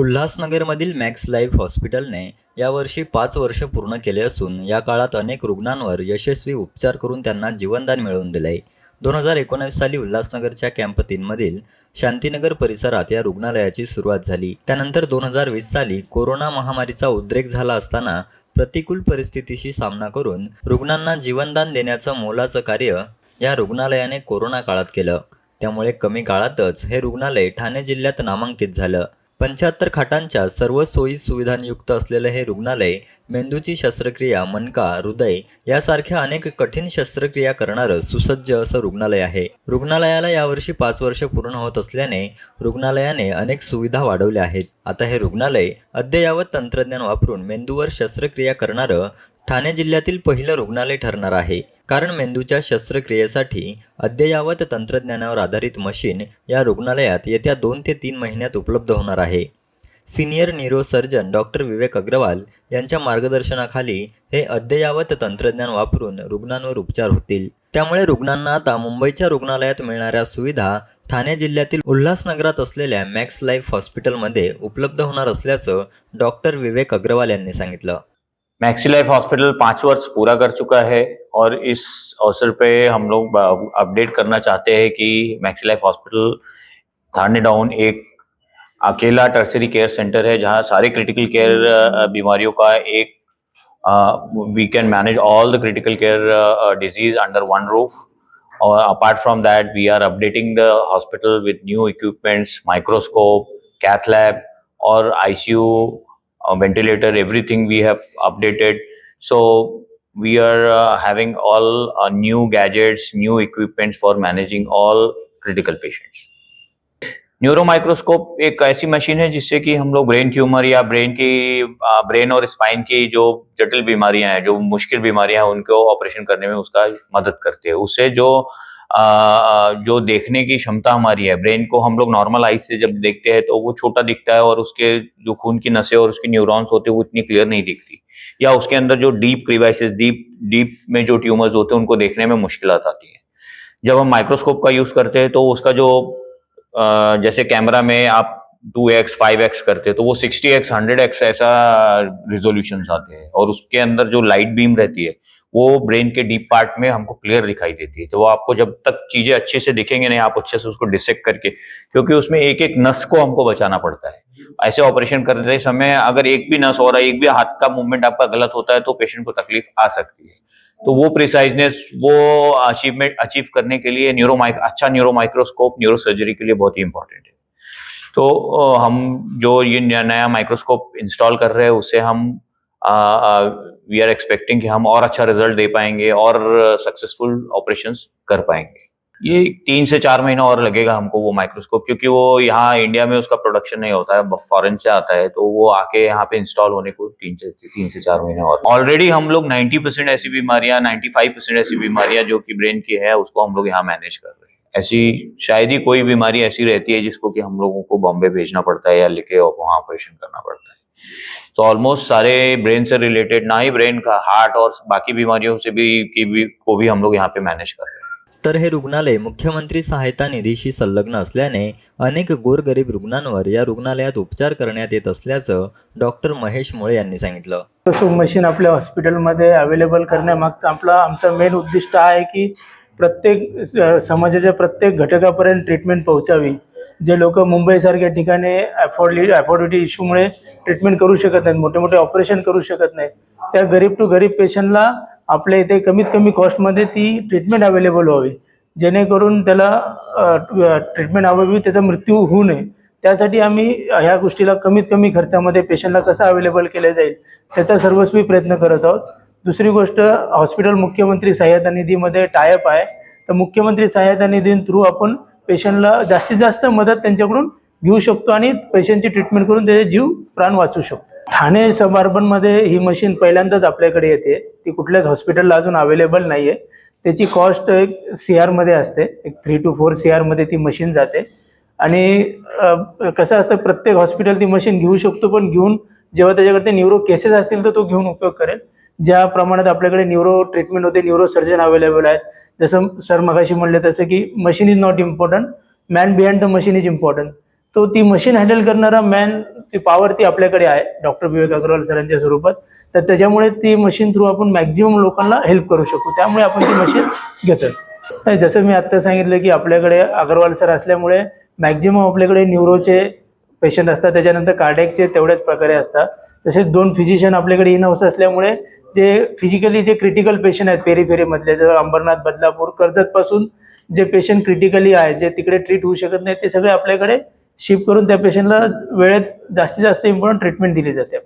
उल्हासनगरमधील max life हॉस्पिटलने यावर्षी पाच वर्ष पूर्ण केले असून या काळात अनेक रुग्णांवर यशस्वी उपचार करून त्यांना जीवनदान मिळवून दिले दोन हजार एकोणावीस साली उल्हासनगरच्या कॅम्प तीनमधील शांतीनगर परिसरात या रुग्णालयाची सुरुवात झाली. त्यानंतर दोन हजार वीस साली कोरोना महामारीचा उद्रेक झाला असताना प्रतिकूल परिस्थितीशी सामना करून रुग्णांना जीवनदान देण्याचं मोलाचं कार्य या रुग्णालयाने कोरोना काळात केलं. त्यामुळे कमी काळातच हे रुग्णालय ठाणे जिल्ह्यात नामांकित झालं. पंच्याहत्तर खाटांच्या सर्व सोयी सुविधांयुक्त असलेलं हे रुग्णालय मेंदूची शस्त्रक्रिया मनका हृदय यासारख्या अनेक कठीण शस्त्रक्रिया करणारं सुसज्ज असं रुग्णालय आहे. रुग्णालयाला यावर्षी पाच वर्ष पूर्ण होत असल्याने रुग्णालयाने अनेक सुविधा वाढवल्या आहेत. आता हे रुग्णालय अद्ययावत तंत्रज्ञान वापरून मेंदूवर शस्त्रक्रिया करणारं ठाणे जिल्ह्यातील पहिलं रुग्णालय ठरणार आहे. कारण मेंदूच्या शस्त्रक्रियेसाठी अद्ययावत तंत्रज्ञानावर आधारित मशीन या रुग्णालयात येत्या दोन ते तीन महिन्यात उपलब्ध होणार आहे. Senior neurosurgeon doctor Vivek Agrawal यांच्या मार्गदर्शनाखाली हे अद्ययावत तंत्रज्ञान वापरून रुग्णांवर उपचार होतील. त्यामुळे रुग्णांना आता मुंबईच्या रुग्णालयात मिळणाऱ्या सुविधा ठाणे जिल्ह्यातील उल्हासनगरात असलेल्या मॅक्स लाईफ हॉस्पिटलमध्ये उपलब्ध होणार असल्याचं डॉक्टर विवेक अग्रवाल यांनी सांगितलं. मैक्सी लाइफ हॉस्पिटल पाँच वर्ष पूरा कर चुका है और इस अवसर पे हम लोग अपडेट करना चाहते हैं कि Maxi life hospital Thane down एक अकेला टर्सरी केयर सेंटर है जहाँ सारे क्रिटिकल केयर बीमारियों का एक we can manage all the critical care diseases under one roof और apart from that we are updating the hospital with new equipments microscope cath lab और ICU uh, ventilator, everything we have updated. So we are uh, having all uh, new gadgets, new equipments for managing all critical patients. Neuro microscope एक ऐसी machine है जिससे कि हम लोग brain tumour या brain की ब्रेन और स्पाइन की जो जटिल बीमारियाँ हैं जो मुश्किल बीमारियाँ हैं उनको ऑपरेशन करने में उसका मदद करते हैं उससे जो जो देखने की क्षमता हमारी है, ब्रेन को हम लोग नॉर्मल आइज़ से जब देखते हैं तो वो छोटा दिखता है और उसके जो खून की नशे और उसके न्यूरॉन्स होते हैं वो इतनी क्लियर नहीं दिखती। या उसके अंदर जो डीप क्रिवाइसिस डीप डीप में जो ट्यूमर्स होते हैं उनको देखने में मुश्किल आती है। जब हम माइक्रोस्कोप का यूज़ करते हैं तो उसका जो जैसे कैमरा में आप टू एक्स फाइव एक्स करते तो वो सिक्सटी एक्स हंड्रेड एक्स ऐसा रिजोल्यूशन आते हैं। और उसके अंदर जो लाइट बीम रहती है, वो ब्रेन के डीप पार्ट में हमको क्लियर दिखाई देती है। तो वो आपको जब तक चीज़ें अच्छे से दिखेंगे नहीं, आप अच्छे से उसको डिसेक्ट करके, क्योंकि उसमें एक एक नस को हमको बचाना पड़ता है। ऐसे ऑपरेशन करते समय अगर एक भी नस हो रहा है एक भी हाथ का मूवमेंट आपका गलत होता है तो पेशेंट को तकलीफ़ आ सकती है। तो वो प्रिसाइजनेस वो अचीवमेंट अचीव करने के लिए न्यूरो अच्छा न्यूरो माइक्रोस्कोप न्यूरो सर्जरी के लिए बहुत ही इंपॉर्टेंट है। तो हम जो ये नया माइक्रोस्कोप इंस्टॉल कर रहे हैं उससे हम वी आर एक्सपेक्टिंग कि हम और अच्छा रिज़ल्ट दे पाएँगे और सक्सेसफुल ऑपरेशन कर पाएँगे। ये तीन से चार महीना और लगेगा हमको वो माइक्रोस्कोप क्योंकि वो यहाँ इंडिया में उसका प्रोडक्शन नहीं होता है फॉरेन से आता है तो वो आके यहाँ पे इंस्टॉल होने को तीन से तीन से चार महीने और। ऑलरेडी हम लोग 90 परसेंट ऐसी बीमारियाँ 95 परसेंट ऐसी बीमारियाँ जो कि ब्रेन की है, उसको हम लोग यहाँ मैनेज कर रहे हैं। ऐसी शायद ही कोई बीमारी ऐसी रहती है जिसको कि हम लोगों को बॉम्बे भेजना पड़ता है या लेके वहाँ ऑपरेशन करना पड़ता है। तो ऑलमोस्ट सारे ब्रेन से रिलेटेड ना ही ब्रेन का हार्ट और बाकी बीमारियों से भी की भी को भी हम लोग यहाँ पे मैनेज कर रहे हैं। तर हे रुग्णालय मुख्यमंत्री सहायता निधीशी संलग्न असल्याने अनेक गोरगरीब रुग्णांवर या रुग्णालयात उपचार करण्यात येत असल्याचं डॉक्टर महेश मुळे यांनी सांगितलं. सो मशीन आपल्या हॉस्पिटलमध्ये अवेलेबल करण्यामागचा आपला आमचा मेन उद्दिष्ट आहे की प्रत्येक स- समाजाच्या प्रत्येक घटकापर्यंत ट्रीटमेंट पोहोचावी. जे लोक मुंबईसारख्या ठिकाणी अफोर्डली ॲफोर्डिटी इश्यूमुळे ट्रीटमेंट करू शकत नाहीत मोठे मोठे ऑपरेशन करू शकत नाहीत त्या गरीब टू गरीब पेशंटला आपल्या इथे कमीत कमी कॉस्टमध्ये ती ट्रीटमेंट अवेलेबल व्हावी. जेणेकरून त्याला ट्रीटमेंट अवेलेबल त्याचा मृत्यू होऊ नये. त्यासाठी आम्ही ह्या गोष्टीला कमीत कमी खर्चामध्ये पेशंटला कसं अवेलेबल केलं जाईल त्याचा सर्वस्वी प्रयत्न करत आहोत. दुसरी गोष्ट हॉस्पिटल मुख्यमंत्री सहाय्यता निधीमध्ये टायअप आहे. तर मुख्यमंत्री सहाय्यता निधी थ्रू आपण पेशंटला जास्तीत जास्त मदत त्यांच्याकडून घेऊ शकतो आणि पेशंटची ट्रीटमेंट करून त्याचे जीव प्राण वाचू शकतो. ठाणे सब अर्बनमध्ये ही मशीन पहिल्यांदाच आपल्याकडे येते. ती कुठल्याच हॉस्पिटलला अजून अवेलेबल नाही आहे त्याची कॉस्ट एक सी आरमध्ये असते. एक थ्री टू फोर सी आरमध्ये ती मशीन जाते. आणि कसं असतं प्रत्येक हॉस्पिटल ती मशीन घेऊ शकतो पण घेऊन जेव्हा त्याच्याकडे न्यूरो केसेस असतील तर तो घेऊन उपयोग करेल. ज्या प्रमाणात आपल्याकडे न्यूरो ट्रीटमेंट होते न्यूरो सर्जन अवेलेबल आहेत. जसं सर मगाशी म्हणले तसं की machine is not important man behind the machine is important तो ती मशीन हँडल करणारा मॅन ती पॉवर ती आपल्याकडे आहे डॉक्टर विवेक अग्रवाल सरांच्या स्वरूपात. तर त्याच्यामुळे ती मशीन थ्रू आपण मॅक्झिमम लोकांना हेल्प करू शकतो त्यामुळे आपण ती मशीन घेतो जसं मी आत्ता सांगितलं की आपल्याकडे अग्रवाल सर असल्यामुळे मॅक्झिमम आपल्याकडे न्यूरोचे पेशंट असतात. त्याच्यानंतर कार्डॅकचे तेवढ्याच प्रकारे असतात. तसेच दोन फिजिशियन आपल्याकडे इन हाऊस असल्यामुळे जे फिजिकली जे क्रिटिकल पेशंट आहेत पेरीफेरीमधले जर अंबरनाथ बदलापूर कर्जतपासून जे पेशंट क्रिटिकली आहेत जे तिकडे ट्रीट होऊ शकत नाही ते सगळे आपल्याकडे शिफ्ट करून त्या पेशंटला वेळेत जास्तीत जास्त इम्पॉर्टंट ट्रीटमेंट दिली जाते.